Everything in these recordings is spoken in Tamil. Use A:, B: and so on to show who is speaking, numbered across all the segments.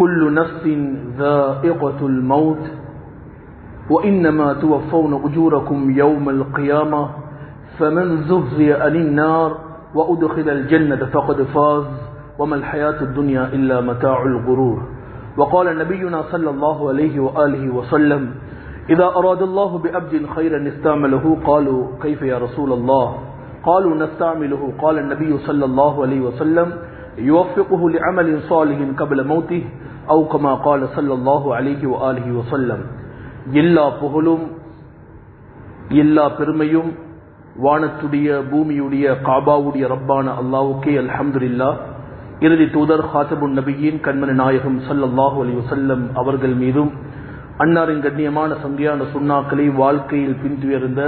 A: كل نفس ذائقة الموت وإنما توفون أجوركم يوم القيامة فمن زهزي عن النار وأدخل الجنة فقد فاز وما الحياة الدنيا إلا متاع الغرور. وقال نبينا صلى الله عليه وآله وسلم إذا أراد الله بأبد خيرا استعمله قالوا كيف يا رسول الله؟ قالوا نستعمله. قال النبي صلى الله عليه وسلم يوفقه لعمل صالح قبل موته أو كما قال صلى الله عليه وآله وسلم எல்லா புகழும் எல்லா பெருமையும் வானத்துடைய பூமியுடைய காபாவுடைய ரப்பான அல்லாவுக்கே அல்ஹம்துலில்லா இறுதி தூதர் ஹாத்தபுன் நபியின் கண்மன நாயகம் சல்லல்லாஹு அலி வசல்லம் அவர்கள் மீதும் அன்னாரின் கண்ணியமான சந்தியான சுண்ணாக்களை வாழ்க்கையில் பின்துயர்ந்த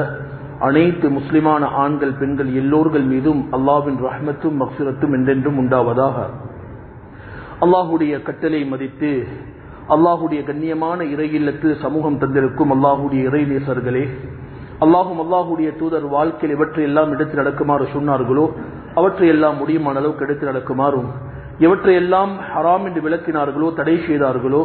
A: அனைத்து முஸ்லிமான ஆண்கள் பெண்கள் எல்லோர்கள் மீதும் அல்லாவின் ரஹ்மத்தும் மக்சிரத்தும் என்றென்றும் உண்டாவதாக. அல்லாஹுடைய கட்டளை மதித்து அல்லாஹுடைய கண்ணியமான இறை இல்லத்தில் சமூகம் தந்திருக்கும் அல்லாஹுடைய இறை நேசர்களே அல்லாஹும் அல்லாஹுடைய தூதர் வாழ்க்கையில் இவற்றையெல்லாம் எடுத்து நடக்குமாறு சொன்னார்களோ அவற்றை எல்லாம் முடியுமான அளவுக்கு எடுத்து நடக்குமாறும் எவற்றை எல்லாம் ஹராம் என்று விளக்கினார்களோ தடை செய்தார்களோ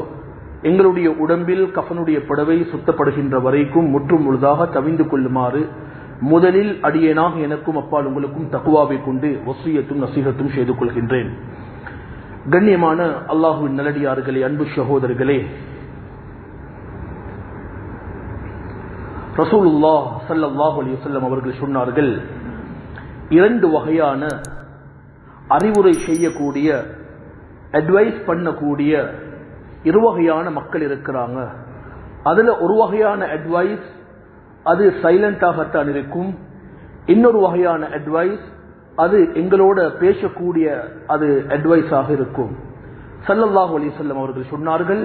A: எங்களுடைய உடம்பில் கஃனுடைய படவை சுத்தப்படுகின்ற வரைக்கும் முற்றும் முழுதாக தவிந்து கொள்ளுமாறு முதலில் அடியேனாக எனக்கும் அப்பால் உங்களுக்கும் தக்குவாவை கொண்டு வசூயத்தும் நசீகத்தும் செய்து கொள்கின்றேன். கண்ணியமான அல்லாஹுவின் நல்லடியார்களே அன்பு சகோதரர்களே ரசூலுல்லா சல்லாஹூ அலி வல்லம் அவர்கள் சொன்னார்கள் இரண்டு வகையான அறிவுரை செய்யக்கூடிய அட்வைஸ் பண்ணக்கூடிய இரு வகையான மக்கள் இருக்கிறாங்க. அதுல ஒரு வகையான அட்வைஸ் அது சைலண்டாகத்தான் இருக்கும். இன்னொரு வகையான அட்வைஸ் அது எங்களோட பேசக்கூடிய அது அட்வைஸாக இருக்கும். சல்லல்லாஹு அலி சொல்லம் அவர்கள் சொன்னார்கள்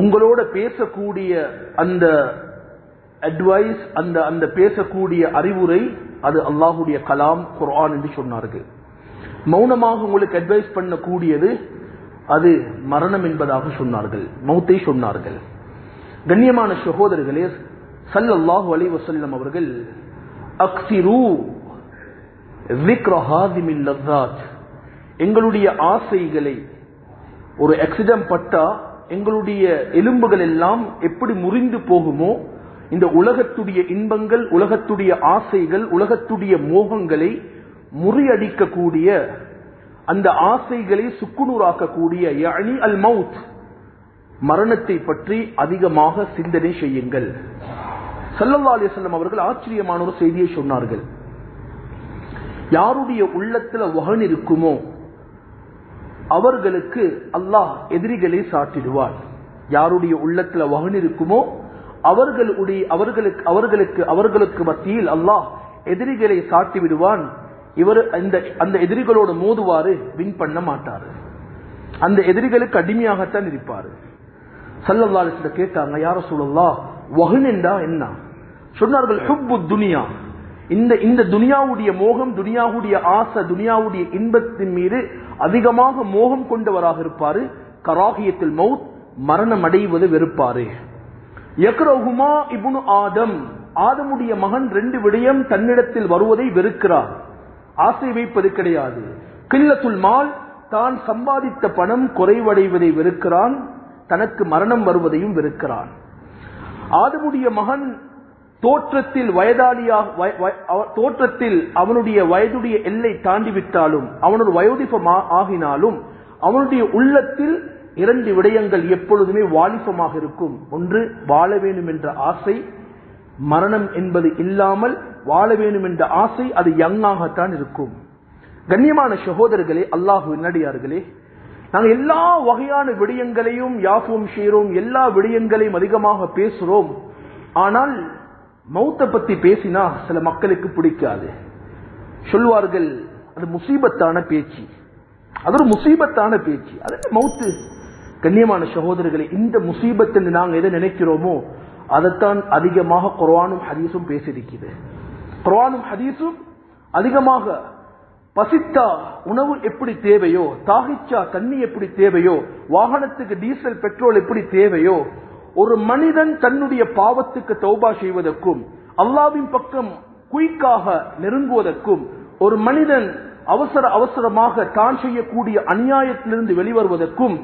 A: உங்களோட பேசக்கூடிய அந்த அட்வைஸ் அந்த அந்த பேசக்கூடிய அறிவுரை அது அல்லாஹுடைய கலாம் குரான் என்று சொன்னார்கள். மௌனமாக உங்களுக்கு அட்வைஸ் பண்ணக்கூடியது அது மரணம் என்பதாக சொன்னார்கள் மௌத்தை சொன்னார்கள். கண்ணியமான சகோதரர்களே சல்லல்லாஹு அலி வசல்லம் அவர்கள் அக்சிரு எங்களுடைய ஆசைகளை ஒரு ஆக்சிடென்ட் பட்டா எங்களுடைய எலும்புகள் எல்லாம் எப்படி முறிந்து போகுமோ இந்த உலகத்துடைய இன்பங்கள் உலகத்துடைய ஆசைகள் உலகத்துடைய மோகங்களை முறியடிக்கக்கூடிய அந்த ஆசைகளை சுக்குநூறாக்கக்கூடிய யனி அல் மவுத் மரணத்தை பற்றி அதிகமாக சிந்தனை செய்யுங்கள். சல்லல்லா அலிசல்லம் அவர்கள் ஆச்சரியமான ஒரு செய்தியை சொன்னார்கள். யாருடைய உள்ளத்துல வகன் இருக்குமோ அவர்களுக்கு அல்லாஹ் எதிரிகளை சாட்டிடுவார் யாருடைய உள்ளத்துல வகன் இருக்குமோ அவர்களுடைய அவர்களுக்கு அவர்களுக்கு அவர்களுக்கு மத்தியில் அல்லாஹ் எதிரிகளை சாட்டி விடுவான் இவர் அந்த அந்த எதிரிகளோடு மோதுவாரு வின் பண்ண மாட்டாரு. அந்த எதிரிகளுக்கு அடிமையாகத்தான் இருப்பாரு. சல்லல்லாலிசில கேட்டாங்க யார சொல்லலா வகுனெண்டா என்ன? சொன்னார்கள் ஹுப்பு துனியா. இந்த இந்த துனியாவுடைய மோகம் துனியாவுடைய ஆசை துனியாவுடைய இன்பத்தின் மீது அதிகமாக மோகம் கொண்டவராக இருப்பாரு. கராகியத்தில் மவுத் மரணம் அடைவது வெறுப்பாரு. எக்ரோகுமா இபுனு ஆதம் ஆதமுடைய மகன் ரெண்டு விடயம் தன்னிடத்தில் வருவதை வெறுக்கிறார். ஆசை வைப்பது கிடையாது. கில்லத்துல் மால் தான் சம்பாதித்த பணம் குறைவடைவதை வெறுக்கிறான் தனக்கு மரணம் வருவதையும் வெறுக்கிறான். ஆதமுடைய மகன் தோற்றத்தில் வயதாளியாக தோற்றத்தில் அவனுடைய வயதுடைய எல்லை தாண்டி விட்டாலும் அவனோட வயோதிபம் ஆகினாலும் அவனுடைய உள்ளத்தில் இரண்டு விடயங்கள் எப்பொழுதுமே வாலிபமாக இருக்கும். ஒன்று வாழ வேண்டும் என்ற ஆசை மரணம் என்பது இல்லாமல் வாழ வேண்டும் என்ற ஆசை அது யங்காகத்தான் இருக்கும். கண்ணியமான சகோதரர்களே அல்லாஹு நடிகார்களே நாங்கள் எல்லா வகையான விடயங்களையும் யாஃபும் செய்கிறோம் எல்லா விடயங்களையும் அதிகமாக பேசுறோம். ஆனால் மௌத்த பத்தி பேசினா சில மக்களுக்கு பிடிக்காது. சொல்வார்கள் அது முசீபத்தான பேச்சு. அது ஒரு முசீபத்தான பேச்சு. அது மௌத்து? கண்ணியமான சகோதரர்களை இந்த முசீபத்தில் நாங்கள் எதை நினைக்கிறோமோ அதைத்தான் அதிகமாக குரானும் ஹதீஸும் பேசியிருக்கிறது. குரானும் ஹதீஸும் அதிகமாக பசித்தா உணவு எப்படி தேவையோ தாகிச்சா தண்ணி எப்படி தேவையோ வாகனத்துக்கு டீசல் பெட்ரோல் எப்படி தேவையோ ஒரு மனிதன் தன்னுடைய பாவத்துக்கு தௌபா செய்வதற்கும் அல்லாவின் பக்கம் குயிக்காக நெருங்குவதற்கும் ஒரு மனிதன் அவசர அவசரமாக தான் செய்யக்கூடிய அநியாயத்திலிருந்து வெளிவருவதற்கும்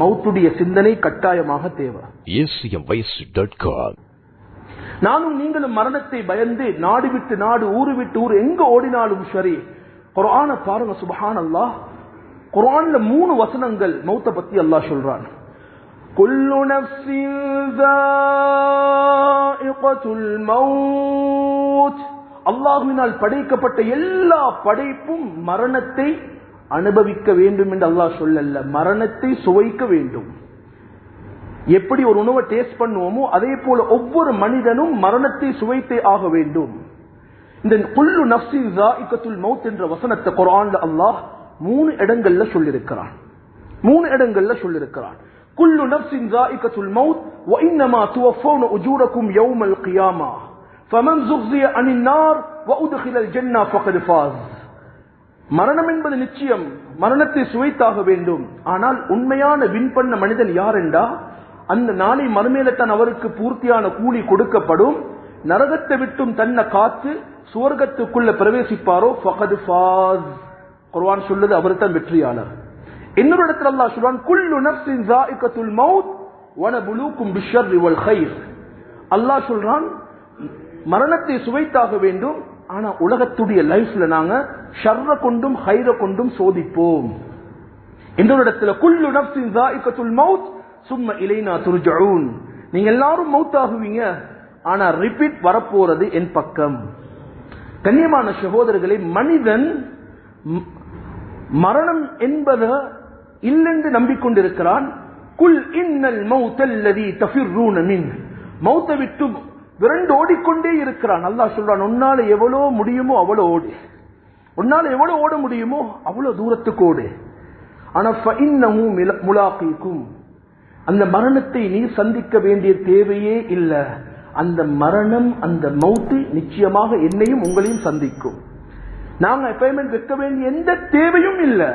A: மௌத்துடைய சிந்தனை கட்டாயமாக தேவை. நானும் நீங்களும் மரணத்தை பயந்து நாடு விட்டு நாடு ஊரு விட்டு ஊர் எங்க ஓடினாலும் சரி குரான பாருங்க சுபஹான் அல்லாஹ் குரான்ல மூணு வசனங்கள் மௌத்த பத்தி அல்லாஹ் சொல்றான். كل نفس ذائقة அல்லாஹுவினால் படைக்கப்பட்ட எல்லா படைப்பும் மரணத்தை அனுபவிக்க வேண்டும் என்று அல்லாஹ் சொல்லல்ல மரணத்தை சுவைக்க வேண்டும். எப்படி ஒரு உணவை டேஸ்ட் பண்ணுவோமோ அதே போல ஒவ்வொரு மனிதனும் மரணத்தை சுவைத்தே ஆக வேண்டும். இந்த குல்லு நஃப்ஸின் இக்கத்துல் மவுத் என்ற வசனத்தை குரான் அல்லாஹ் மூணு இடங்கள்ல சொல்லியிருக்கிறான் மூணு இடங்கள்ல சொல்லியிருக்கிறான் குல்லு நஃப்ஸின் ஸாயிகத்துல் மவுத் வ இன்னமா துவஃபௌன உஜூரக்கும் யௌமல் கியாமா ஃபமன் ஸுஹ்ஸிய அனின் நார் வ உத்கிலல் ஜன்னah ஃபகத் ஃபாஸ். மரணம் என்பது நிச்சயம் மரணத்தை சுவைத்தாக வேண்டும். ஆனால் உண்மையான வின் பண்ண மனிதன் யார் என்றா? அந்த நாளை மறுமையில தான் அவருக்கு பூர்த்தியான கூலி கொடுக்கப்படும். நரகத்தை விட்டும் தன்னை காத்து சுவர்க்கத்துக்குள்ள பிரவேசிப்பாரோ? ஃபகது ஃபாஸ். குர்ஆன் சொல்லுது அவர் தான் வெற்றியாளர். இன்னொரு இடத்துல அல்லாஹ் சொல்றான் குல்லு நஃப்ஸின் ஸாயிகத்துல் மௌத் வனபுலூக்கும் பிஷர் வல் கைர். அல்லாஹ் சொல்றான் மரணத்தை சுவைத்தாக வேண்டும் ஆனா உலகத்துடைய லைஃப்ல நாங்க ஷர்ர கொண்டும் ஹைர கொண்டும் சோதிப்போம். இன்னொரு இடத்துல குல்லு நஃப்ஸின் ஸாயிகத்துல் மௌத் சும்ம இலைனா துருஜூன் நீங்க எல்லாரும் மௌத் ஆகுவீங்க ஆனா ரிப்பீட் வரப்போறது என் பக்கம். கண்ணியமான சகோதரர்களை மனிதன் மரணம் என்பத இல்லென்று நம்பிக்கொண்டிருக்கிறான். குல் இன்னல் மௌத்தல்லதி தஃபிர்ரூன மின். மௌத்தை விட்டு விரண்டு ஓடிக்கொண்டே இருக்கிறான். அல்லாஹ் சொல்றான் உன்னால எவ்வளோ முடியுமோ அவ்வளோ ஓடு. உன்னால எவ்வளவு ஓட முடியுமோ அவ்வளவு தூரத்துக்கு ஓடு. ஆனா ஃபஇன்னஹு மில- அந்த மரணத்தை நீ சந்திக்க வேண்டிய தேவையே இல்லை. அந்த மரணம் அந்த மௌத்து நிச்சயமாக என்னையும் உங்களையும் சந்திக்கும். நாங்க அப்பாயின்மெண்ட் வைக்க வேண்டிய எந்த தேவையும் இல்லை.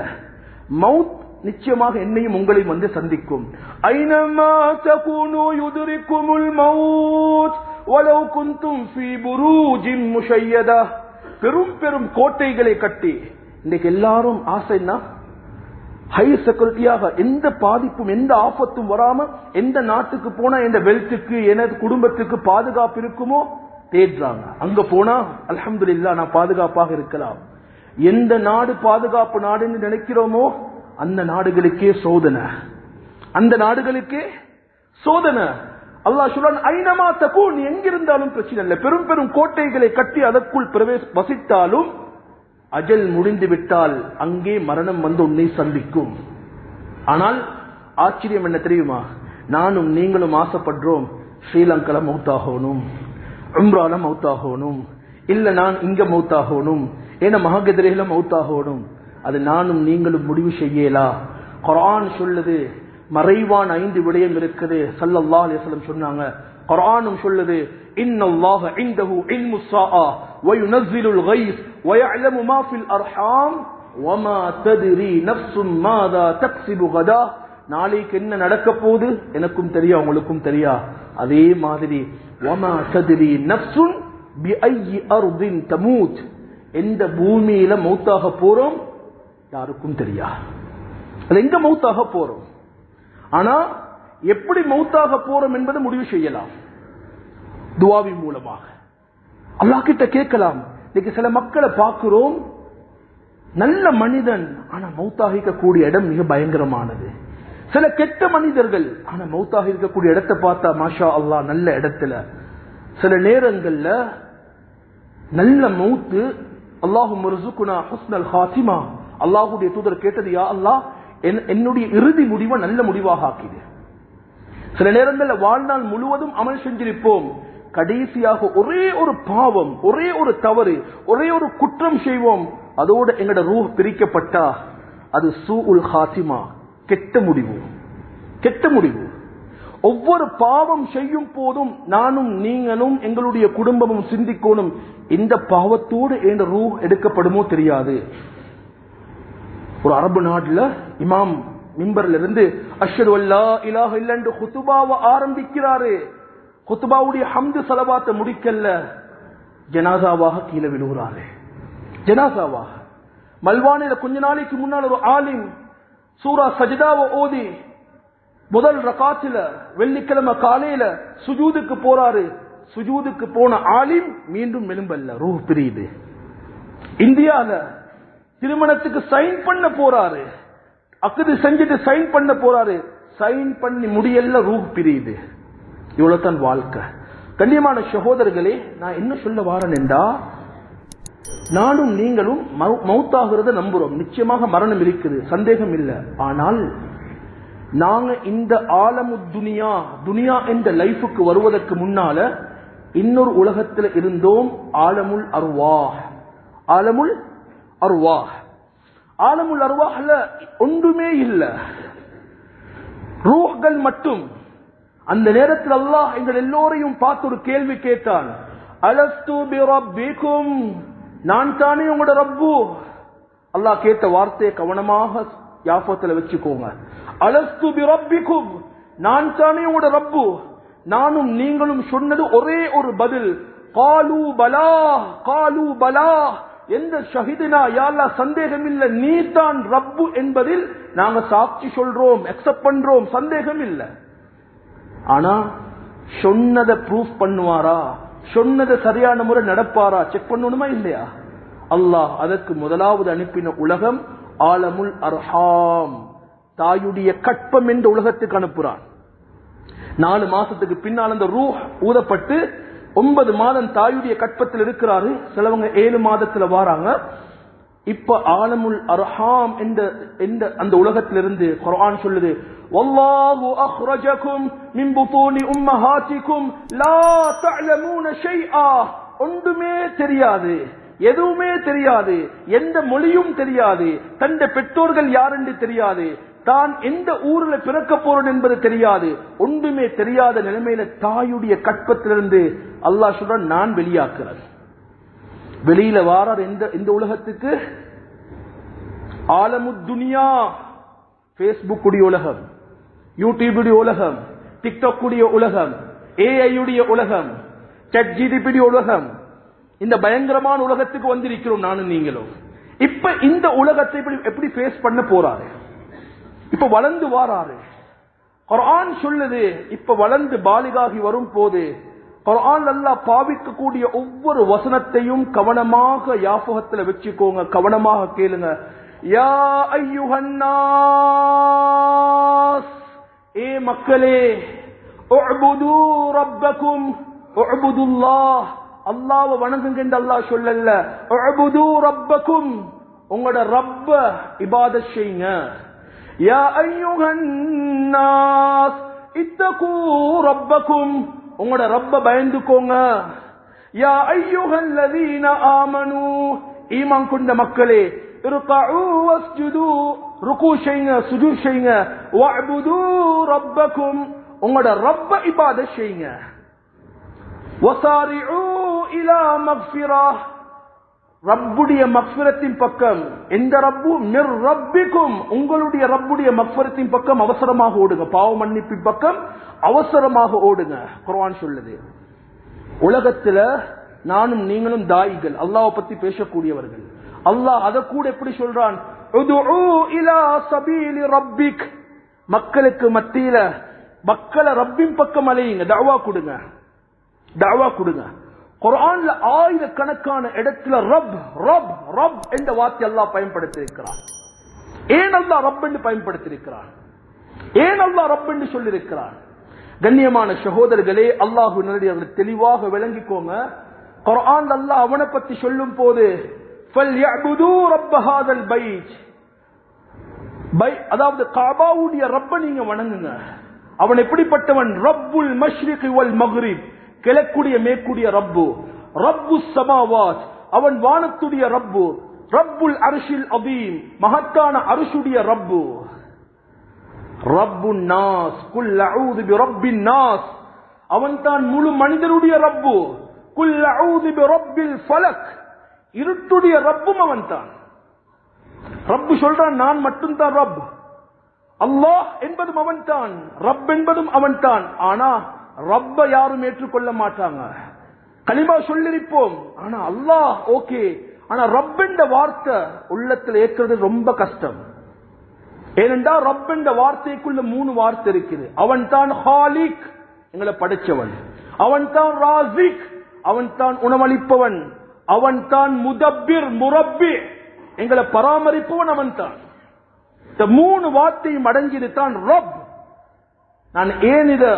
A: மவுத் நிச்சயமாக என்னையும் உங்களையும் வந்து சந்திக்கும். ஐனமா தகுனு யுதுரிக்குமுல் மவுத் வலவ் குந்தும் ஃபீ புரூஜின் முஷையதா. பெரும் பெரும் கோட்டைகளை கட்டி. இன்னைக்கு எல்லாரும் ஆசைன்னா ஹை செக்யூரிட்டியாக எந்த பாதிப்பும் எந்த ஆபத்தும் வராம எந்த நாட்டுக்கு போனா எந்த வெல்த்துக்கு எனது குடும்பத்துக்கு பாதுகாப்பு இருக்குமோ தேடுறாங்க. அங்க போனா அல்ஹம்துலில்லாஹ் நான் பாதுகாப்பாக இருக்கலாம். எந்த நாடு பாதுகாப்பு நாடுன்னு நினைக்கிறோமோ அந்த நாடுகளுக்கே சோதனை. அந்த நாடுகளுக்கே சோதனை. அல்லாஹ் சொல்றான் ஐநமா தகு நீ எங்கிருந்தாலும் பிரச்சனை இல்லை. பெரும் பெரும் கோட்டைகளை கட்டி அதற்குள் பிரவேச வசித்தாலும் அஜல் முடிந்து விட்டால் அங்கே மரணம் வந்து உன்னை சந்திக்கும். ஆனால் ஆச்சரியம் என்ன தெரியுமா? நானும் நீங்களும் ஆசைப்படுறோம் ஸ்ரீலங்கால மௌத்தாகணும் உம்ரால மௌத்தாகணும் இல்ல நான் இங்க மௌத்தாகணும் ஏன்னா மகாகதிரையில மௌத்தாகணும் அது நானும் நீங்களும் முடிவு செய்யலா? குரான் சொல்லுது மறைவான் ஐந்து விடயம் இருக்குது. சல்லல்லா அலிஸ்லம் சொன்னாங்க குரானும் சொல்லுது இன்னல்லாஹ இந்தஹு இல்மு ஸாஆ வயுனஸ்ஸிலுல் கைஸ் வயஅலமு மா ஃபில் அர்ஹாம் வமா தத்ரி நஃப்ஸும் மாதா தக்ஸிபு கதா நாளைக்கு என்ன நடக்க போகுது எனக்கும் தெரியா உங்களுக்கும் தெரியா அதே மாதிரி வமா தத்ரி நஃப்ஸுன் பிஐயி அர்தின் தமூத் எந்த பூமியில மௌத்தாக போறோம் யாருக்கும் தெரியா அது எங்க மௌத்தாக போறோம் ஆனா எப்படி மௌத்தாக போறோம் என்பதை முடிவு செய்யலாம். துவாவின் மூலமாக. அல்லாஹ் கிட்ட கேட்கலாம். இன்னைக்கு சில மக்களை பார்க்கிறோம். நல்ல மனிதன் ஆனா மௌத்தாக இருக்கக்கூடிய இடம் மிக பயங்கரமானது. சில கெட்ட மனிதர்கள் ஆனா மௌத்தாக இருக்கக்கூடிய இடத்தை பார்த்தா மாஷா அல்லாஹ் நல்ல இடத்துல. சில நேரங்கள்ல நல்ல மௌத்து அல்லாஹு மருசுகுனா ஹுஸ்னல் ஹாத்திமா. அல்லாஹுடைய தூதர் கேட்டது யா அல்லாஹ் என்னுடைய இறுதி முடிவை நல்ல முடிவாக ஆக்கிடு. சில நேரங்களில் வாழ்நாள் முழுவதும் அமல் செஞ்சிருப்போம். கடைசியாக ஒரே ஒரு பாவம் ஒரே ஒரு தவறு ஒரே ஒரு குற்றம் செய்வோம். அதோட எங்கட ரூ பிரிக்கப்பட்டா அது சூ உல் கெட்ட முடிவு. கெட்ட முடிவு. ஒவ்வொரு பாவம் செய்யும் போதும் நானும் நீங்களும் எங்களுடைய குடும்பமும் சிந்திக்கணும். இந்த பாவத்தோடு என் ரூ எடுக்கப்படுமோ தெரியாது. ஒரு அரபு நாட்டில் இமாம் மிம்பர்ல இருந்து அஷது அல்லா இலாக இல்லன்று குத்துபாவை ஆரம்பிக்கிறாரு. குத்துபாவுடைய ஹம்து செலவாத்தை முடிக்கல ஜனாசாவாக கீழே விழுகிறாரு. ஜனாசாவாக. மல்வானில கொஞ்ச நாளைக்கு முன்னால் ஒரு ஆலிம் சூரா சஜிதாவை ஓதி முதல் ரகாத்துல வெள்ளிக்கிழமை காலையில சுஜூதுக்கு போறாரு. சுஜூதுக்கு போன ஆலிம் மீண்டும் எலும்பல்ல ரூஹ் பிரியுது. இந்தியால திருமணத்துக்கு சைன் பண்ண போறாரு. அக்குது செஞ்சுட்டு சைன் பண்ண போறாரு. சைன் பண்ணி முடியல ரூ பிரியுது. இவ்வளவுதான் வாழ்க்கை. கண்ணியமான சகோதரர்களே நான் என்ன சொல்ல வாரன் என்றா நானும் நீங்களும் மௌ- நம்புறோம். நிச்சயமாக மரணம் இருக்குது சந்தேகம் இல்லை. ஆனால் நாங்க இந்த ஆலமு துனியா துனியா என்ற லைஃபுக்கு வருவதற்கு முன்னால இன்னொரு உலகத்தில் இருந்தோம் ஆலமுல் அருவா ஆலமுல் அருவா ஆலமுல் அருவாகல ஒன்றுமே இல்ல. ரூஹ்கள் மட்டும். அந்த நேரத்தில் அல்லாஹ் எங்கள் எல்லோரையும் பார்த்து ஒரு கேள்வி கேட்டான். அலஸ்து பி நான் தானே உங்களோட ரப்பு. அல்லாஹ் கேட்ட வார்த்தையை கவனமாக யாபத்துல வச்சுக்கோங்க. அலஸ்து பிறப்பிக்கும் நான் தானே உங்களோட ரப்பு. நானும் நீங்களும் சொன்னது ஒரே ஒரு பதில். காலு பலா காலு பலா. எந்த ஷஹிதினா யாழ்லா சந்தேகம் இல்ல நீ தான் ரப்பு என்பதில் நாங்க சாட்சி சொல்றோம் அக்செப்ட் பண்றோம் சந்தேகம் இல்லை ஆனா சொன்னதை ப்ரூஃப் பண்ணுவாரா? சொன்னதை சரியான முறை நடப்பாரா? செக் பண்ணணுமா இல்லையா? அல்லாஹ் அதற்கு முதலாவது அனுப்பின உலகம் ஆலமுல் அர்ஹாம். தாயுடைய கற்பம் என்ற உலகத்துக்கு அனுப்புறான். நாலு மாசத்துக்கு பின்னால் அந்த ரூ ஊதப்பட்டு ஒன்பது மாதம் தாயுடைய கற்பத்தில் இருக்கிறாரு. சிலவங்க ஏழு மாதத்துல வாராங்க. இப்ப ஆலமுல் அர்ஹாம் என்ற அந்த உலகத்திலிருந்து குரான் சொல்லுது வல்லாஹு அக்ரஜகும் மின் புதூனி உம்மஹாத்திக்கும் லா தஅலமூன ஷைஆ. ஒன்றுமே தெரியாது. எதுவுமே தெரியாது. எந்த மொழியும் தெரியாது. தந்த பெற்றோர்கள் யார் என்று தெரியாது. தான் எந்த ஊர்ல பிறக்க போறோம் என்பது தெரியாது. ஒன்றுமே தெரியாத நிலைமையில தாயுடைய கற்பத்திலிருந்து அல்லாஹ் சொல்றான் நான் வெளியாக்குறேன் வெளியில வாரார் எந்த இந்த உலகத்துக்கு? ஆலமுத்துனியா பேஸ்புக் உடைய உலகம் யூடியூப் உடைய உலகம் டிக்டாக் உடைய உலகம் ஏஐ உடைய உலகம் சட்ஜிடிபிடி உலகம். இந்த பயங்கரமான உலகத்துக்கு வந்திருக்கிறோம் நானும் நீங்களும். இப்ப இந்த உலகத்தை எப்படி ஃபேஸ் பண்ண போறாரு? இப்ப வளர்ந்து வாராரு. குரான் சொல்லுது இப்ப வளர்ந்து பாலிகாகி வரும் போது குர்ஆன் அல்லாஹ் பாவிக்கக்கூடிய ஒவ்வொரு வசனத்தையும் கவனமாக யாபகத்துல வச்சுக்கோங்க. கவனமாக கேளுங்க. யா ஐயுஹன்னாஸ். ஏ மக்களே உஅ்புது ரப்பக்கும் உஅ்புதுல்லாஹ். வணங்குங்க என்று சொல்லல்ல. சொல்லல ரப்பக்கும் உங்களோட ரப்ப இபாத செய்யுங்க. யா ஐயுஹன்னாஸ் இத்தகு ரப்பக்கும் உங்களோட ரப்ப பயந்துக்கோங்க யா ஐயுஹல்லதீன ஆமனு ஈமான் கொண்ட மக்களே இர்கஉ வஸ்ஜுது ருக்கு செய்யுங்க சுஜூத் செய்யுங்க வஅபுது ரப்பக்கும் உங்களோட ரப்ப இபாதத் செய்யுங்க வசாரிஉ இலா மக்ஃபிரா ரப்புடைய மக்ஃபிரத்தின் பக்கம். எந்த ரப்பு? மிர் ரப்பிக்கும். உங்களுடைய ரப்புடைய மக்ஃபிரத்தின் பக்கம் அவசரமாக ஓடுங்க. பாவ மன்னிப்பின் பக்கம் அவசரமாக ஓடுங்க. குர்ஆன் சொல்லுது. உலகத்துல நானும் நீங்களும் தாயிகள். அல்லாஹ் பத்தி பேசக்கூடியவர்கள். அல்லாஹ் அத கூட எப்படி சொல்றான்? ரப்பிக். மக்களுக்கு மத்தியில மக்களை ரப்பின் பக்கம் அலையுங்க. தாவா கொடுங்க. தாவா கொடுங்க. குரான்ல ஆயிரக்கணக்கான இடத்துல ரப் ரப் ரப் என்ற வார்த்தை அல்லா பயன்படுத்தியிருக்கிறார். ஏன் அல்லா ரப் என்று பயன்படுத்தியிருக்கிறார்? ஏன் அல்லா ரப் என்று சொல்லியிருக்கிறார்? கண்ணியமான சகோதரர்களே அல்லாஹு நல்லடியார்கள் தெளிவாக விளங்கிக்கோங்க. குரான் அல்லா அவனை பத்தி சொல்லும் போது அதாவது காபாவுடைய ரப்ப நீங்க வணங்குங்க. அவன் எப்படிப்பட்டவன்? ரப்புல் மஷ்ரிக் வல் மஹ்ரிப் கிழக்குடைய மேற்குடிய ரப்பு. ரப்பு சமாவாத். அவன் வானத்துடைய ரப்பு. ரப்புல் அரிசில் அபீம். மகத்தான அரிசுடைய ரப்பு. ரப்பு நாஸ். குல் அவுது பி ரப்பின் நாஸ். அவன் தான் முழு மனிதனுடைய ரப்பு. குல் அவுது பி ரப்பில் ஃபலக். இருட்டுடைய ரப்பும் அவன் தான். ரப்பு சொல்றான் நான் மட்டும்தான் ரப். அல்லாஹ் என்பதும் அவன் தான். ரப் என்பதும் அவன் தான். ஆனா ரப்ப யாரும் ஏற்றுக்கொள்ள மாட்டாங்க. கலிமா சொல்லிருப்போம் ஆனா அல்லாஹ் ஓகே. ஆனா ரப்பென்ற வார்த்தை உள்ளத்துல ஏற்கிறது ரொம்ப கஷ்டம். ஏனென்றால் ரப் வார்த்தைக்குள்ள மூணு வார்த்தை இருக்குது. அவன் தான் ஹாலிக் எங்களை படைச்சவன். அவன் தான் ராசிக் அவன் தான் உணவளிப்பவன். அவன் தான் முதப்பிர் முரப்பி. எங்களை பராமரிப்பவன் அவன் தான் இந்த மூணு வார்த்தையும் அடங்கியது தான் ரப். நான் ஏன் இதை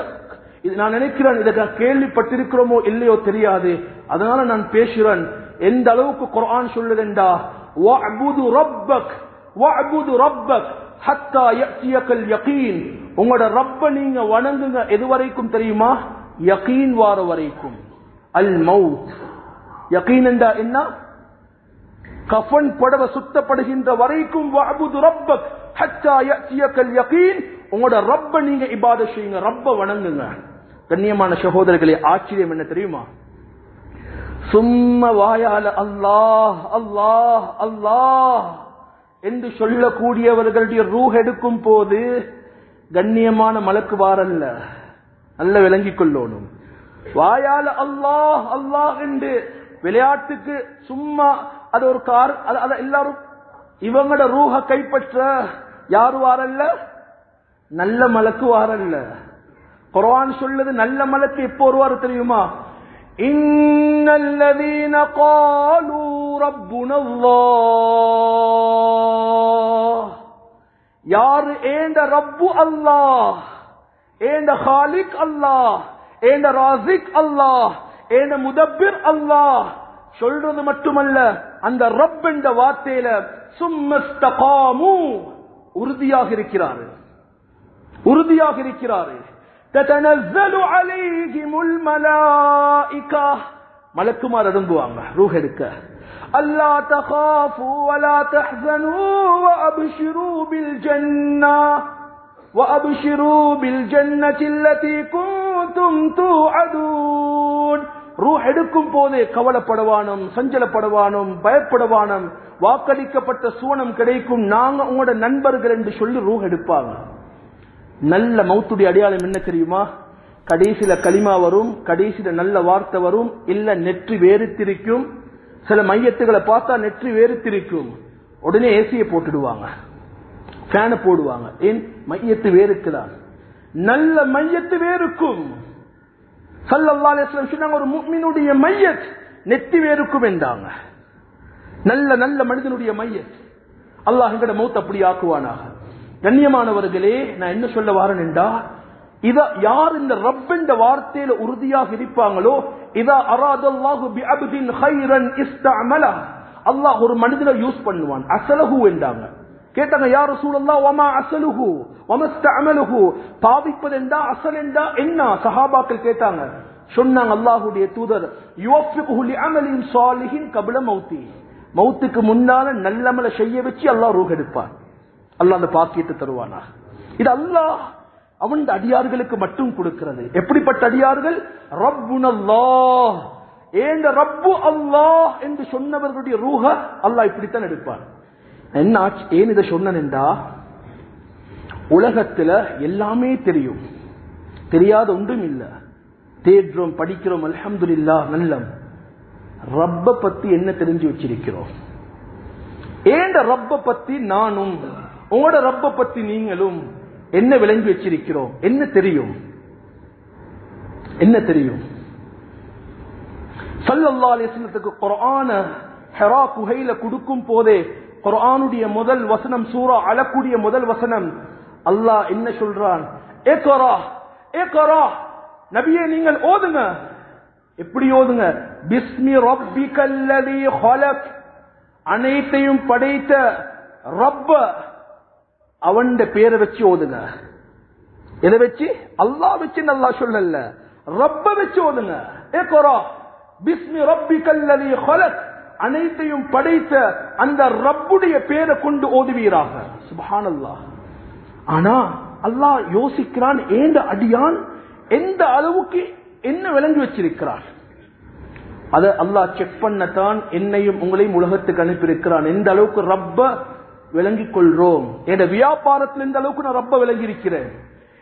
A: நான் நினைக்கிறேன் இதை நான் கேள்விப்பட்டிருக்கிறோமோ இல்லையோ தெரியாது. அதனால நான் பேசுறேன். எந்த அளவுக்கு குரான் சொல்லுதெண்டா ரப்பக் ரப்பக் ஹத்தா யகீன். உங்களோட ரப்ப நீங்க வணங்குங்க எது வரைக்கும் தெரியுமா? யகீன் வார வரைக்கும். அல் மவுத் யகீன் என்றா என்ன? கஃபன் புடவை சுத்தப்படுகின்ற வரைக்கும் வஅபுது ரப்பக் ஹத்தா யகீன். உங்களோட ரப்ப நீங்க இபாத செய்யுங்க ரப்ப வணங்குங்க. கண்ணியமான சகோதரர்களே ஆச்சரியம் என்ன தெரியுமா? சும்மா வாயால அல்லாஹ் அல்லாஹ் அல்லாஹ் என்று சொல்லக்கூடியவர்களுடைய ரூஹ் எடுக்கும் போது கண்ணியமான மலக்கு வாரல்ல நல்ல விளங்கிக் கொள்ளணும். வாயால அல்லாஹ் அல்லாஹ் என்று விளையாட்டுக்கு சும்மா அது ஒரு கார் அது- எல்லாரும் இவங்களோட ரூஹ கைப்பற்ற யாரு வாரல்ல நல்ல மலக்கு வாரல்ல குரான் சொல்லுது நல்ல மலக்கு எப்போ வருவார் தெரியுமா? இன்னல்லதீன காலூ ரப்புன யாரு ஏண்ட ரப்பு அல்லாஹ்? ஏண்ட ஹாலிக் அல்லாஹ்? ஏண்ட ராசிக் அல்லாஹ்? ஏண்ட முதப்பிர் அல்லாஹ்? சொல்றது மட்டுமல்ல அந்த ரப் என்ற வார்த்தையில சும்மஸ்தகாமு. உறுதியாக இருக்கிறாரு. உறுதியாக இருக்கிறாரு. تتنزل عليهم الملائكة மலக்குமார் அடங்குவாங்க ரூஹ் எடுக்க அல்லா தகாஃபு ولا تحزنوا وابشروا بالجنة وابشروا بالجنة التي كنتم توعدون ரூஹ் எடுக்கும் போதே கவலைப்படவானும் சஞ்சலப்படவானும் பயப்படவானும் வாக்களிக்கப்பட்ட சூனம் கிடைக்கும் நாங்க உங்களோட நண்பர்கள் என்று சொல்லி ரூஹ் எடுப்பாங்க நல்ல மௌத்துடைய அடையாளம் என்ன தெரியுமா? கடைசியில களிமா வரும் கடைசியில நல்ல வார்த்தை வரும் இல்ல நெற்றி வேறுத்திருக்கும். சில மையத்துகளை பார்த்தா நெற்றி வேறுத்திருக்கும். உடனே ஏசியை போட்டுடுவாங்க. ஃபேனை போடுவாங்க. ஏன்? மையத்து வேறுக்குதான் நல்ல மையத்து வேறுக்கும் சொன்னாங்க ஒரு முக்மினுடைய மையத் நெத்தி வேறுக்கும் என்றாங்க. நல்ல நல்ல மனிதனுடைய மையத். அல்லாஹ் எங்கட மௌத் அப்படி ஆக்குவானாக. கண்ணியமானவர்களே நான் என்ன சொல்ல வாரேன் என்றா இத யார் இந்த ரப் என்ற வார்த்தையில உறுதியாக இருப்பாங்களோ இத அராதல்லாஹு பி அப்தின் ஹைரன் இஸ்தஅமலா அல்லாஹ் ஒரு மனிதனை யூஸ் பண்ணுவான். அசலஹு என்றாங்க. கேட்டாங்க யார் சூழல்லா வமா அசலுஹு? வமஸ்தஅமலுஹு பாவிப்பது என்றா அசல் என்றா என்ன? சஹாபாக்கள் கேட்டாங்க. சொன்னாங்க அல்லாஹுடைய தூதர் யுவஃபிகுஹு அமலின் சாலிஹின் கபில மௌத்தி. மௌத்துக்கு முன்னால நல்லமலை செய்ய வச்சு அல்லாஹ் ரூஹ் எடுப்பான். அல்லாஹ் அந்த பாக்கியத்தை தருவானா இது அல்லாஹ் அவன் அடியார்களுக்கு மட்டும் கொடுக்கிறது. எப்படிப்பட்ட அடியார்கள்? ரப்புனல்லாஹ் ஏந்த ரப்பு அல்லாஹ் என்று சொன்னவர்களுடைய ரூஹ அல்லாஹ் இப்படித்தான் எடுப்பான். என்ன ஏன் இதை சொன்னா உலகத்துல எல்லாமே தெரியும். தெரியாத ஒன்றும் இல்ல. தேடுறோம் படிக்கிறோம் அலமது இல்லா நல்லம். ரப்ப பத்தி என்ன தெரிஞ்சு வச்சிருக்கிறோம்? ஏண்ட ரப்ப பத்தி நானும் உங்களோட ரப்ப பத்தி நீங்களும் என்ன விளங்கி வச்சிருக்கிறோம்? என்ன தெரியும்? என்ன தெரியும்? சல்லல்லா அலிஸ்லத்துக்கு ஹெரா குகையில கொடுக்கும் போதே குரானுடைய முதல் வசனம் சூரா அழக்கூடிய முதல் வசனம் அல்லாஹ் என்ன சொல்றான்? ஏகரா ஏகரா நபியே நீங்கள் ஓதுங்க. எப்படி ஓதுங்க? பிஸ்மி ரப்பி கல்லதி அனைத்தையும் படைத்த ரப்ப அவன் பேரை வச்சு ஓதுங்க. எதை வச்சு? அல்லாஹ் வச்சு நல்லா சொல்லல. ரப்ப வச்சு ஓதுங்க. ஏ கோரா பிஸ்மி ரப்பிகல்லதி ஹொலத் அனைத்தையும் படைத்த அந்த ரப்புடைய பேரை கொண்டு ஓதுவீராக. சுபஹானல்லாஹ். ஆனா அல்லாஹ் யோசிக்கிறான் ஏண்ட அடியான் எந்த அளவுக்கு என்ன விளங்கி வச்சிருக்கிறார்? அத அல்லாஹ் செக் பண்ணத்தான் என்னையும் உங்களையும் உலகத்துக்கு அனுப்பியிருக்கிறான். எந்த அளவுக்கு ரப்ப விளங்கிக் கொள்றோம் என் வியாபாரத்தில் எந்த அளவுக்கு நான் ரப்ப விளங்கி இருக்கிறேன்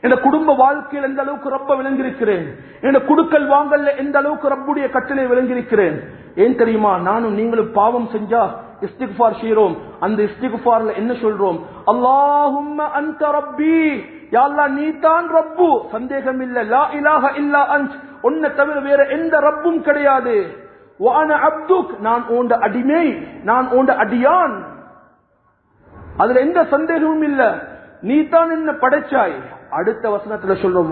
A: என் குடும்ப வாழ்க்கையில் எந்த அளவுக்கு ரப்ப விளங்கி இருக்கிறேன் என் குடுக்கல் வாங்கல்ல எந்த அளவுக்கு ரப்புடைய கட்டளை விளங்கி இருக்கிறேன் ஏன் தெரியுமா? நானும் நீங்களும் பாவம் செஞ்சா இஸ்திக்ஃபார் செய்யறோம் அந்த இஸ்திக்ஃபார்ல என்ன சொல்றோம் அல்லாஹும் அந்த ரப்பி. யா நீ தான் ரப்பு. சந்தேகம் இல்ல லா இலாக இல்லா அன்த். உன்னை தவிர வேற எந்த ரப்பும் கிடையாது. வான அப்துக். நான் ஓண்ட அடிமை. நான் ஓண்ட அடியான். அதுல எந்த சந்தேகமும் இல்ல. நீ தான் என்ன படைச்சாய்? அடுத்த வசனத்துல சொல்றோம்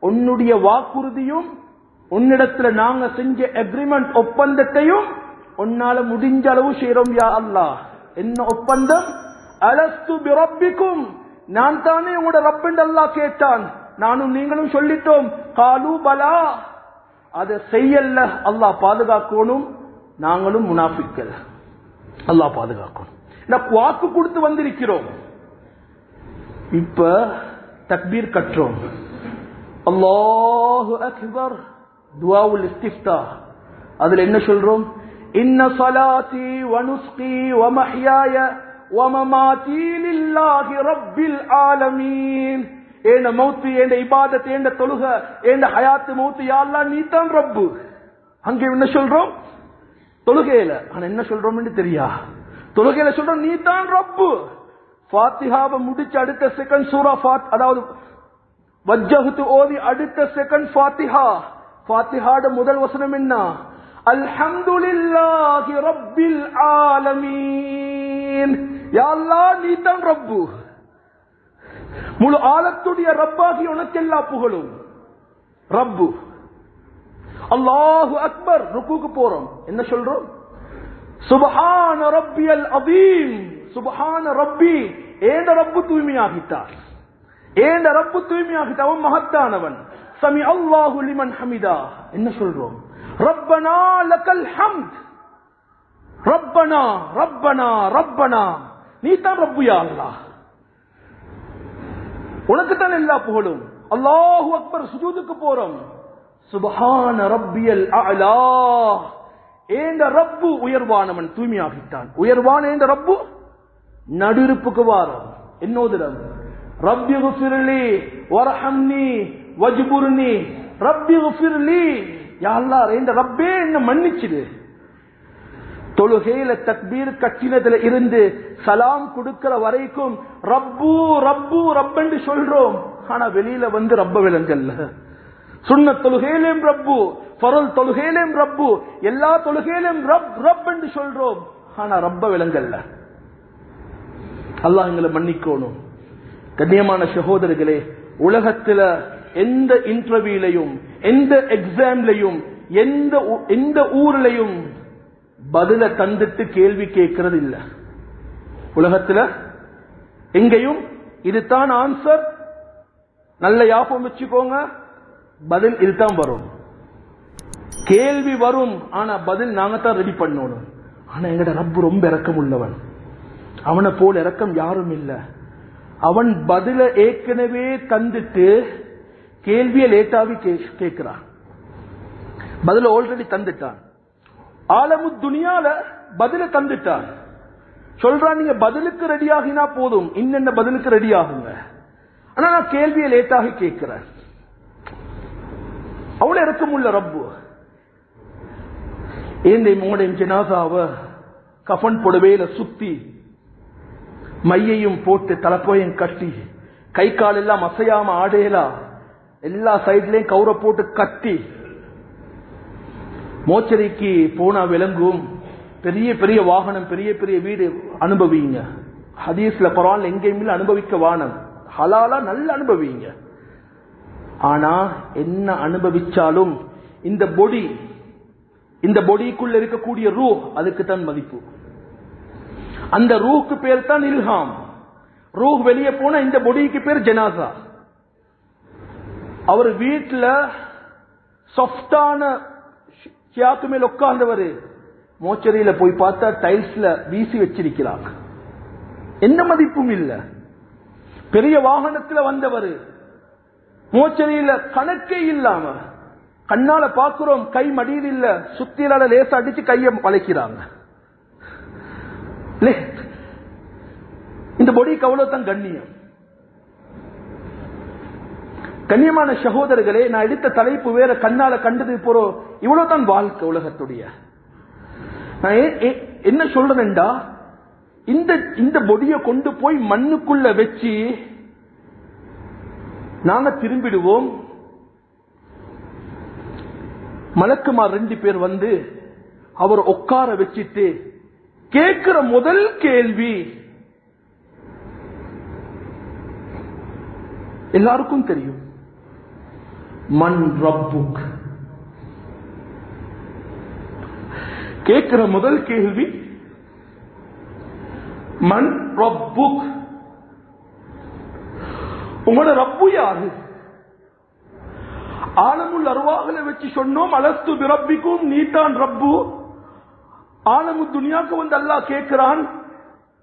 A: உன்னுடைய வாக்குறுதியும் உன்னிடத்துல நாங்க செஞ்ச அக்ரிமெண்ட் ஒப்பந்தத்தையும் உன்னால முடிஞ்ச அளவு செய்யறோம் யா அல்லாஹ். என்ன ஒப்பந்தம்? அலஸ்து பிறப்பிக்கும் நான் தானே உங்களோட ரப்பென்று அல்லாஹ் கேட்டான். நானும் நீங்களும் சொல்லிட்டோம். காலு பலா. அதை செய்யல அல்லாஹ் பாதுகாக்கணும். நாங்களும் முனாஃபிக்கல் அல்லாஹ் பாதுகாக்கணும் வாக்கு கொடுத்து வந்திருக்கிறோம். இப்ப தக்பீர் கற்றோம். அல்லாஹு அக்பர். துவாவுல் இஸ்திஃப்தா. அதுல என்ன சொல்றோம்? இன்ன சலாதி வனுஸ்கி வமஹ்யாய வ லில்லாஹி ரப்பில் ஆலமீன். ஏண்ட மௌத்து ஏண்ட இபாதத் ஏண்ட தொழுக ஏண்ட ஹயாத்து மௌத்து யா அல்லாஹ் நீ தான் ரப்பு? அங்க என்ன சொல்றோம்? தொழுகையில. ஆனா என்ன சொல்றோம்னு தெரியா? தொழுகையில சொல்றோம் நீ தான் ரப்பு. ஃபாத்திஹாவை முடிச்சு அடுத்த செகண்ட் சூரா ஃபாத் அதாவது வஜ்ஜகுத்து ஓதி அடுத்த செகண்ட் ஃபாத்திஹா. ஃபாத்திஹாட முதல் வசனம் என்ன? அல்ஹம்துலில்லாஹி ரப்பில் ஆலமீன். யா அல்லாஹ் நீ தான் ரப்பு. முழு ஆலத்துடைய ரப்பாகி உனக்கு எல்லா புகழும். ரப்பு. அல்லாஹு அக்பர் ருக்குக்கு போறோம். என்ன சொல்றோம்? சுபஹான ரப்பியல் அதீம் சுபஹான ரப்பி. ஏந்த ரப்பு தூய்மையாகிட்டார்? ஏண்ட ரப்பு தூய்மையாகிட்டார்? அவன் மகத்தானவன். சமி அல்லாஹு லிமன் ஹமிதா. என்ன சொல்றோம்? ரப்பனா லக்கல் ஹம்த். ரப்பனா ரப்பனா ரப்பனா. நீ தான் ரப்புயா அல்லா உனக்கு தான் எல்லா புகழும். அல்லாஹு அக்பர் சுஜூதுக்கு போறோம். சுபஹான ரப்பியல் அலா ஏந்த ரப்பு உயர்வானவன் தூய்மையாகிட்டான். உயர்வான ஏந்த ரப்பு? நடுருப்புக்கு வாரம் என்னோதிடம் ரப்பி குஃபிர்லி வரஹம்னி வஜ்புர்னி. ரப்பி குஃபிர்லி. யா ஏந்த ஏண்ட ரப்பே என்ன மன்னிச்சிடு. தொழுகையில தக்பீர் கட்டினதுல இருந்து சலாம் கொடுக்கிற வரைக்கும் ரப்பு ரப்பு ரப்பன்னு சொல்றோம். ஆனா வெளியில வந்து ரப்ப விலங்கல்ல. சுண்ண தொழுகையிலும் ரப்பு பரல் தொழுகையிலும் ரப்பு எல்லா தொழுகையிலும் ரப் ரப் என்று சொல்றோம். ஆனா ரப்ப விலங்கல்ல. அல்லாஹ் எங்களை மன்னிக்கணும். கண்ணியமான சகோதரர்களே உலகத்துல எந்த இன்டர்வியூலையும் எந்த எக்ஸாம்லையும் எந்த ஊ- எந்த ஊர்லையும் பதில தந்துட்டு கேள்வி கேட்கறது இல்ல உலகத்துல எங்கேயும் இதுதான் ஆன்சர் நல்ல யாபம் வச்சுக்கோங்க. பதில் இதுதான் வரும். கேள்வி வரும் ஆனா பதில் நாங்க தான் ரெடி பண்ணணும். ஆனா எங்கட ரப்பு ரொம்ப இறக்கம் உள்ளவன் அவனை போல் இறக்கம் யாரும் இல்ல. அவன் பதில ஏற்கனவே தந்துட்டு கேள்வியை லேட்டாவி கேட்கிறான். பதில ஆல்ரெடி தந்துட்டான். ஆலமு துணியால பதில தந்துட்டான். சொல்றான் நீங்க பதிலுக்கு ரெடி ஆகினா போதும். இன்னென்ன பதிலுக்கு ரெடி ஆகுங்க? ஆனா நான் கேள்வியை லேட்டாக கேட்கிறேன். அவ்வளவு இறக்கமுள்ள ரப்பு. ஏன் உங்களுடைய ஜனாசாவ கஃன் பொடுவேல சுத்தி மையையும் போட்டு தலைப்பையும் கட்டி கை கால் எல்லாம் அசையாம ஆடையலா எல்லா சைட்லயும் கவுர போட்டு கட்டி மோச்சரிக்கு போனா விளங்கும். பெரிய பெரிய வாகனம் பெரிய பெரிய வீடு அனுபவிங்க. ஹதீஸ்ல பரவாயில்ல எங்கேயுமே அனுபவிக்க வானம். ஹலாலா நல்ல அனுபவிங்க. ஆனா என்ன அனுபவிச்சாலும் இந்த பொடி இந்த பொடிக்குள்ள இருக்கக்கூடிய ரூ அதுக்கு தான் மதிப்பு. அந்த ரூக்கு பேர் தான் இல்ஹாம். ரூ வெளியே போன இந்த பொடிக்கு பேர் ஜனாசா. அவர் வீட்டுல சாஃப்டான ஷியாக்கு மேல் உட்கார்ந்தவர். மோச்சரியில போய் பார்த்தா டைல்ஸ்ல வீசி வச்சிருக்கிறார். என்ன மதிப்பும் இல்ல. பெரிய வாகனத்துல வந்தவர். மோச்சனையில கணக்கே இல்லாம கண்ணால பாக்குறோம் கை மடியில் இல்ல சுத்தியலால லேசா அடிச்சு கைய வளைக்கிறாங்க. இந்த பொடிக்கு அவ்வளவுதான் கண்ணியம். கண்ணியமான சகோதரர்களே நான் எடுத்த தலைப்பு வேற கண்ணால கண்டது போறோம். இவ்வளவுதான் வாழ்க்கை உலகத்துடைய. நான் என்ன சொல்றேன்டா? இந்த இந்த பொடியை கொண்டு போய் மண்ணுக்குள்ள வச்சு நாங்க திரும்பிடுவோம். மலக்குமார் ரெண்டு பேர் வந்து அவர் உட்கார வச்சிட்டு கேட்கிற முதல் கேள்வி எல்லாருக்கும் தெரியும். மண் ரப்புக். கேட்கிற முதல் கேள்வி மண் ரப்புக். உங்களோட ரப்பு யாரு ஆலமுல் அருவாகல வச்சு சொன்னோம் அலஸ்து பிறப்பிக்கும் நீட்டான் ரப்பு. ஆலமு துனியாக்கு வந்து அல்லாஹ் கேட்கிறான்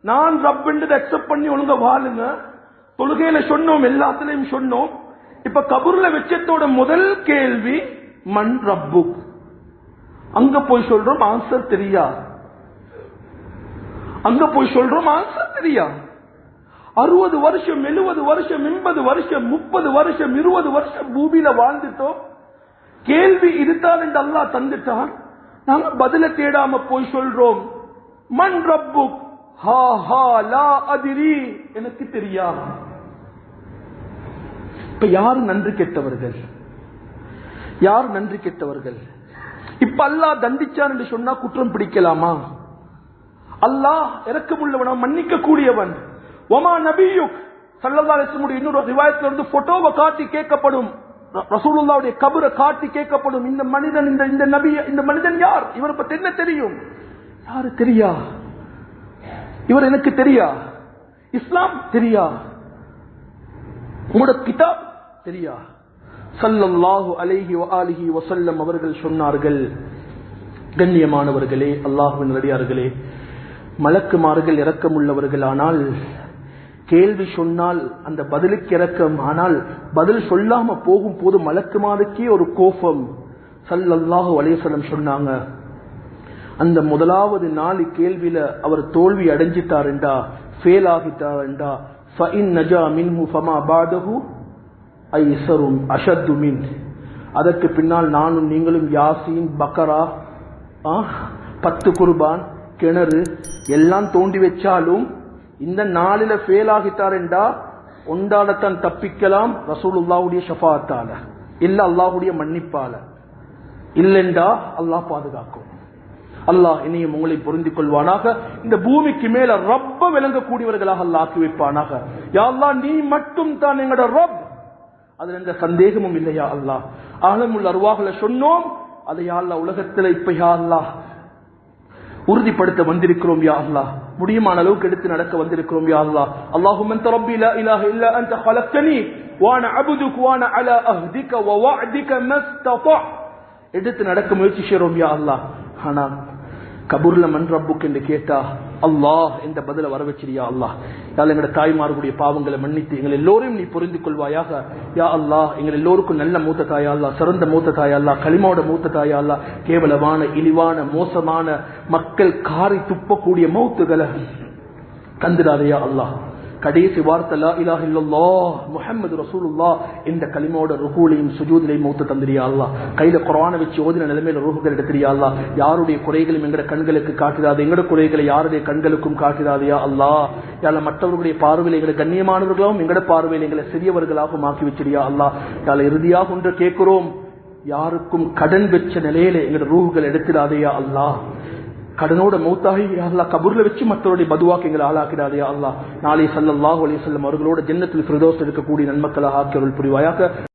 A: நான் ரப்புன்றதை அக்செப்ட் பண்ணி ஒழுங்க வாழுங்க. தொழுகையில சொன்னோம் எல்லாத்துலயும் சொன்னோம். இப்ப கபூர்ல வச்சத்தோட முதல் கேள்வி மண் ரப்பு? அங்க போய் சொல்றோம் ஆன்சர் தெரியா? அங்க போய் சொல்றோம் ஆன்சர் தெரியா? அறுபது வருஷம் எழுபது வருஷம் எண்பது வருஷம் முப்பது வருஷம் இருபது வருஷம் பூமியில வாழ்ந்துட்டோம். கேள்வி இருந்தால் என்று அல்லாஹ் தந்துட்டான். நாங்க பதில தேடாம போய் சொல்றோம். மண் ரப்பு ஹா லா அதிரி. எனக்கு தெரியா இப்ப யார் நன்றி கெட்டவர்கள்? யார் நன்றி கெட்டவர்கள்? இப்ப அல்லாஹ் தண்டிச்சான் என்று சொன்னா குற்றம் பிடிக்கலாமா? அல்லாஹ் இறக்கமுள்ளவனா மன்னிக்க கூடியவன் ஒமா நபியுக்? இன்னொரு ரிவாயத்துல இருந்து போட்டோவை காட்டி கேட்கப்படும். ரசூலுல்லாவுடைய கபரை காட்டி கேட்கப்படும். இந்த மனிதன் இந்த இந்த நபி இந்த மனிதன் யார்? இவரை பத்தி என்ன தெரியும்? யாரு தெரியா? இவர் எனக்கு தெரியா? இஸ்லாம் தெரியா? உங்களோட கிதாப் தெரியா? சல்லல்லாஹு அலைஹி வஆலிஹி வஸல்லம் அவர்கள் சொன்னார்கள். கண்ணியமானவர்களே அல்லாஹுவின் நடிகார்களே மலக்குமார்கள் இரக்கமுள்ளவர்களானால் கேள்வி சொன்னால் அந்த பதிலுக்கு இறக்கம். ஆனால் பதில் சொல்லாம போகும் போது மலக்குமாருக்கே ஒரு கோபம். சல்லல்லாஹு அலைஹிவஸல்லம் சொன்னாங்க அந்த முதலாவது நாலு கேள்வியில அவர் தோல்வி அடைஞ்சிட்டாருண்டா ஃபெயில் ஆகிட்டாருண்டா ஃபஇன் நஜா அதற்கு பின்னால் நானும் நீங்களும் யாசின் பக்கரா பத்து குர்பான் கிணறு எல்லாம் தோண்டி வச்சாலும் இந்த நாளில ஃபெயில் ஆகிட்டாருண்டா? ஒன்றாலத்தான் தப்பிக்கலாம் ரசூலுல்லாவுடைய ஷஃபாத்தால இல்ல அல்லாஹுடைய மன்னிப்பால. இல்லைண்டா அல்லாஹ் பாதுகாக்கும். அல்லாஹ் இனியும் உங்களை பொருந்திக் கொள்வானாக. இந்த பூமிக்கு மேல ரப்ப விளங்கக்கூடியவர்களாக அல்லாஹ் ஆக்கி வைப்பானாக. யா அல்லாஹ் நீ மட்டும் தான் எங்களோட ரப். அதுல எந்த சந்தேகமும் இல்லையா அல்லாஹ்? ஆழமுள்ள அருவாகல சொன்னோம் அதை யாழ்லா அல்லாஹ் உலகத்துல இப்ப யா அல்லாஹ் உறுதிப்படுத்த வந்திருக்கிறோம் யா அல்லாஹ் முடியுமான அளவுக்கு எடுத்து நடக்க வந்திருக்கிறோம் யா அல்லாஹ் அல்லாஹும் انت ربي لا اله الا انت خلقتني وانا عبدك وانا على عهدك ووعدك ما استطعت எடுத்து நடக்க முயற்சி செய்றோம் யா அல்லாஹ் ஆனா கபூர்ல மண் ரப்புக்கு என்று கேட்டா அல்லாஹ் என்ற பதில வர வச்சிருயா அல்லாஹ். யாழ் எங்களோட தாய்மார்களுடைய பாவங்களை மன்னித்து எங்கள் எல்லோரையும் நீ புரிந்து கொள்வாயாக யா அல்லாஹ் எங்கள் எல்லோருக்கும் நல்ல மூத்த தாயா அல்லா சிறந்த மூத்த தாயா அல்லா களிமாவோட மூத்த தாயா அல்லா கேவலமான இழிவான மோசமான மக்கள் காரி துப்பக்கூடிய மௌத்துகளை தந்துடாதையா அல்லாஹ். கடைசி வார்த்தை லா இலாஹ இல்லல்லாஹ் முஹம்மது ரசூலுல்லாஹ் இந்த கலிமோட ருகூலையும் சுஜூதிலையும் மூத்த தந்திரியா அல்லா கையில குரான வச்சு ஓதின நிலைமையில ரூகுகள் எடுத்திரியா அல்லா யாருடைய குறைகளும் எங்கட கண்களுக்கு காட்டுதாது? எங்கட குறைகளை யாருடைய கண்களுக்கும் காட்டுதாதையா அல்லாஹ்? யால மற்றவர்களுடைய பார்வையில் எங்களை கண்ணியமானவர்களாகவும் எங்கட பார்வையில் எங்களை சிறியவர்களாகவும் ஆக்கி வச்சிரியா அல்லாஹ்? யால இறுதியாக ஒன்று கேட்கிறோம் யாருக்கும் கடன் பெற்ற நிலையில எங்களோட ரூகுகள் எடுத்திடாதையா அல்லாஹ்? கடனோட மௌத்தாகி அல்லா கபூர்ல வச்சு மற்றவருடைய பதுவாக்கு எங்களை ஆளாக்கிறாதே அல்லா நாளை சல்லல்லாஹு அலி சொல்லம் அவர்களோட ஜென்னத்தில் பிரதோஷம் இருக்கக்கூடிய நன்மக்களாக ஆக்கியவர்கள் புரிவாயாக